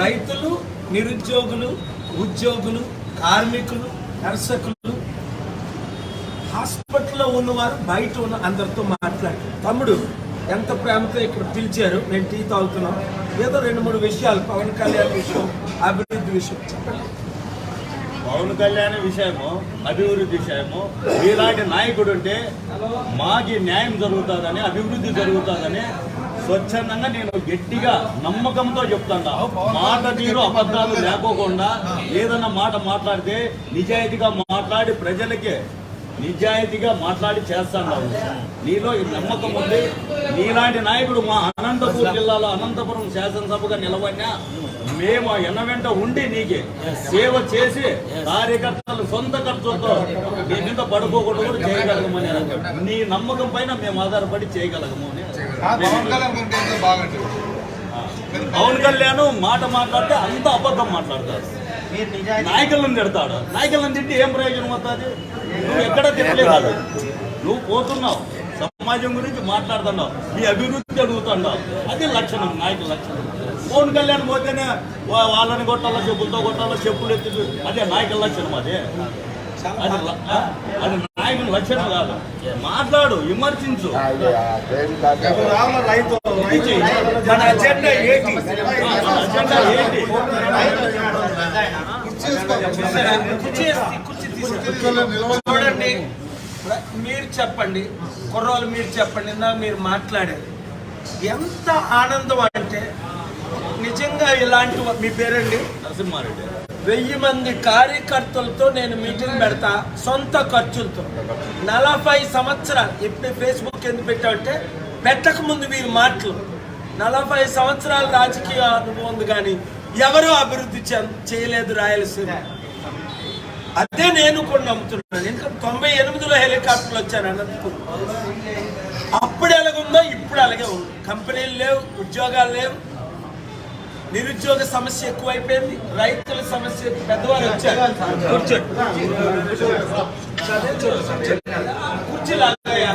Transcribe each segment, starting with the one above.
రైతులు నిరుద్యోగులు ఉద్యోగులు కార్మికులు నర్సకులు హాస్పిటల్లో ఉన్నవారు బయట ఉన్న అందరితో మాట్లాడారు. తమ్ముడు ఎంత ప్రేమతో ఇక్కడ పిలిచారు? నేను టీ తాగుతున్నాం. ఏదో రెండు మూడు విషయాలు పవన్ కళ్యాణ్ విషయం అభివృద్ధి విషయం. చెప్పండి. పవన్ కళ్యాణ్ విషయము అభివృద్ధి విషయము ఇలాంటి నాయకుడు ఉంటే మాకి న్యాయం జరుగుతుందని అభివృద్ధి జరుగుతుందని స్వచ్ఛందంగా నేను గట్టిగా నమ్మకంతో చెప్తాను మాట తీరు అబద్ధాలు లేకోకుండా ఏదన్నా మాట మాట్లాడితే నిజాయితీగా మాట్లాడి ప్రజలకే నిజాయితీగా మాట్లాడి చేస్తాను నీలో ఈ నమ్మకం ఉంది. నీలాంటి నాయకుడు మా అనంతపురం జిల్లాలో అనంతపురం శాసనసభగా నిలబడినా మేము ఎన్న వెంట ఉండి నీకే సేవ చేసి కార్యకర్తలు సొంత ఖర్చుతో నీ మీద పడుకోకుండా కూడా చేయగలగమని నీ నమ్మకం పైన మేము ఆధారపడి చేయగలగము అని పవన్ కళ్యాణ్ గురించి ఏంటో బాగుంటుంది పవన్ కళ్యాణ్ మాట మాట్లాడితే అంత అబద్ధం మాట్లాడతాడు. నాయకులను తిడతాడు. నాయకులను తిట్టి ఏం ప్రయోజనం అవుతుంది నువ్వు ఎక్కడ తిట్టలేదు. నువ్వు పోతున్నావు. సమాజం గురించి మాట్లాడుతున్నావు. నీ అభివృద్ధి అడుగుతున్నావు. అది లక్షణం నాయకుల లక్షణం. పవన్ కళ్యాణ్ పోతేనే వా- వాళ్ళని కొట్టాలో చెప్పులతో కొట్టాలో చెప్పులు ఎత్తి అదే నాయకుల లక్షణం అదే. అది? అది నాయకుల లక్షణం కాదు. మాట్లాడు విమర్శించు. రైతు. మన అజెండా ఏంటి? అజెండా. చూడండి. మీరు చెప్పండి. కుర్రోలు మీరు చెప్పండి. ఇందాక మీరు మాట్లాడారు. ఎంత ఆనందం అంటే నిజంగా ఇలాంటి మీ పేరండి? నరసింహారెడ్డి వెయ్యి మంది కార్యకర్తలతో నేను మీటింగ్ పెడతా సొంత ఖర్చులతో. నలభై సంవత్సరాలు ఇప్పుడు ఫేస్బుక్ ఎందుకు పెట్టామంటే పెట్టక ముందు వీరి మాటలు. నలభై సంవత్సరాల రాజకీయ అనుభవం ఉంది కానీ ఎవరు అభివృద్ధి చేయలేదు రాయలసీమ. అదే నేను కూడా నమ్ముతున్నాను. ఎందుకంటే తొంభై ఎనిమిదిలో హెలికాప్టర్లు వచ్చాను అనంతపురం అప్పుడు ఎలాగుందో ఇప్పుడు అలాగే ఉంది. కంపెనీలు లేవు ఉద్యోగాలు లేవు. నిరుద్యోగ సమస్య ఎక్కువైపోయింది. రైతుల సమస్య పెద్దవారు వచ్చారు. కూర్చోండి. కుర్చీ లాగా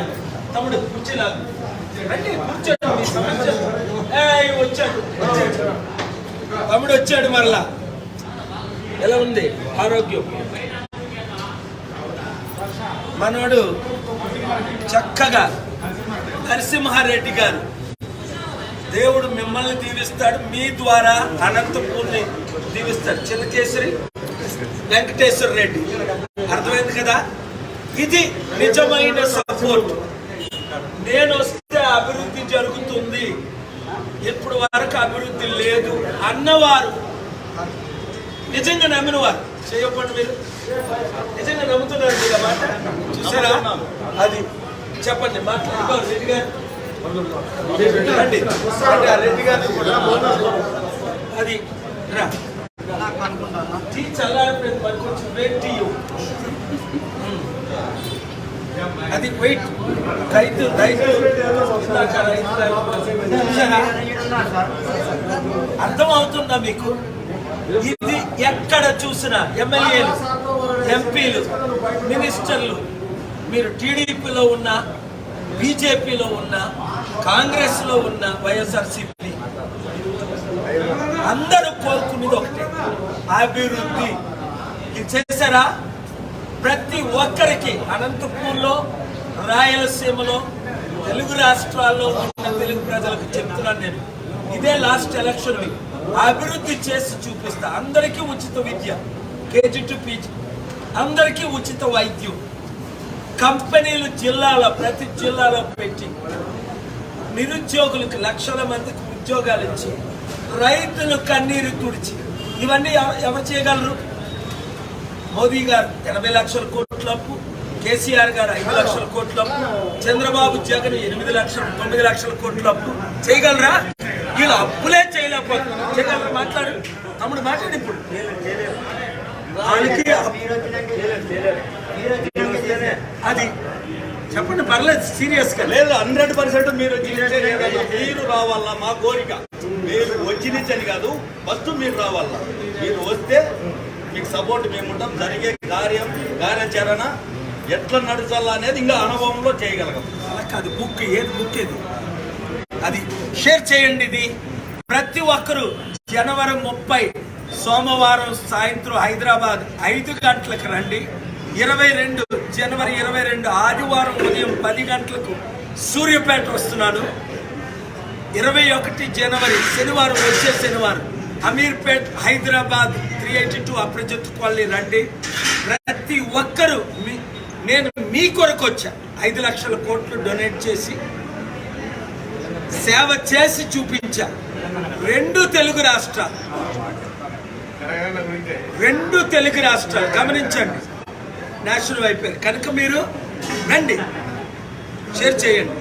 తమ్ముడు కుర్చీ లాగా కూర్చోండి మీ సమస్య. వచ్చాడు వచ్చాడు. తమ్ముడు వచ్చాడు మరలా. ఎలా ఉంది? ఆరోగ్యం? మనోడు చక్కగా నరసింహారెడ్డి గారు దేవుడు మిమ్మల్ని దీవిస్తాడు. మీ ద్వారా అనంతపూర్ని దీవిస్తాడు. చిన్నకేశ్వరి వెంకటేశ్వర రెడ్డి. అర్థమైంది కదా? ఇది నిజమైన సపోర్ట్. నేను వస్తే అభివృద్ధి జరుగుతుంది. ఇప్పుడు వరకు అభివృద్ధి లేదు అన్నవారు. నిజంగా నమ్మిన వారు చేయకపోండి మీరు నిజంగా నమ్ముతున్నారు మీరు మాట? చూసారా? అది చెప్పండి. మాట్లాడుకోవాలి రెడ్డి గారు. అది టీ చల్లారిపోయింది మరి వెయిట్ టీ అది వెయిట్ రైతు రైతు. అర్థం అవుతుందా మీకు? ఇది ఎక్కడ చూసినా ఎమ్మెల్యేలు ఎంపీలు మినిస్టర్లు మీరు టీడీపీలో ఉన్న బీజేపీలో ఉన్నా కాంగ్రెస్లో ఉన్న వైఎస్ఆర్సీపీ అందరూ కోరుకునేది ఒకటే. అభివృద్ధి. ఇది చేశారా? ప్రతి ఒక్కరికి అనంతపూర్లో రాయలసీమలో తెలుగు రాష్ట్రాల్లో ఉన్న తెలుగు ప్రజలకు చెప్తున్నాను నేను. ఇదే లాస్ట్ ఎలక్షన్ అభివృద్ధి చేసి చూపిస్తా. అందరికీ ఉచిత విద్య కేజీ టు పీజీ. అందరికీ ఉచిత వైద్యం. కంపెనీలు జిల్లాలో ప్రతి జిల్లాలో పెట్టి నిరుద్యోగులకు లక్షల మందికి ఉద్యోగాలు ఇచ్చి రైతులు కన్నీరు తుడిచి ఇవన్నీ ఎవరు చేయగలరు మోదీ గారు ఎనభై లక్షల కోట్ల అప్పు కేసీఆర్ గారు ఐదు లక్షల కోట్ల అప్పు చంద్రబాబు జగన్ ఎనిమిది లక్షల తొమ్మిది లక్షల కోట్ల అప్పు చేయగలరా వీళ్ళు అప్పులే చేయలేకపోతున్నారు చేయగలరా మాట్లాడు తమ్ముడు మాట్లాడు ఇప్పుడు వాళ్ళకి అది చెప్పండి పర్లేదు సీరియస్గా లేదు హండ్రెడ్ పర్సెంట్ మీరు. మీరు రావాలా? మా కోరిక. మీరు వచ్చినిచ్చని కాదు ఫస్ట్ మీరు రావాలా? మీరు వస్తే మీకు సపోర్ట్ మేము ఉంటాం జరిగే కార్యం కార్యాచరణ ఎట్లా నడచాలా అనేది ఇంకా అనుభవంలో చేయగలగం. అలా కాదు బుక్ ఏది? బుక్ ఏది? అది షేర్ చేయండి ఇది. ప్రతి ఒక్కరూ జనవరి ముప్పై సోమవారం సాయంత్రం హైదరాబాద్ ఐదు గంటలకు రండి. ఇరవై రెండు జనవరి ఇరవై రెండు ఆదివారం ఉదయం పది గంటలకు సూర్యపేట వస్తున్నాను. ఇరవై ఒకటి జనవరి శనివారం వచ్చే శనివారం Ameerpet Hyderabad three eighty two అప్రజత్ colony రండి. ప్రతి ఒక్కరూ మీ నేను మీ కొరకు వచ్చా. ఐదు లక్షల కోట్లు డొనేట్ చేసి సేవ చేసి చూపించా. రెండు తెలుగు రాష్ట్రాలు. రెండు తెలుగు రాష్ట్రాలు. గమనించండి. నేషనల్ అయిపోయారు కనుక మీరు రండి. షేర్ చేయండి.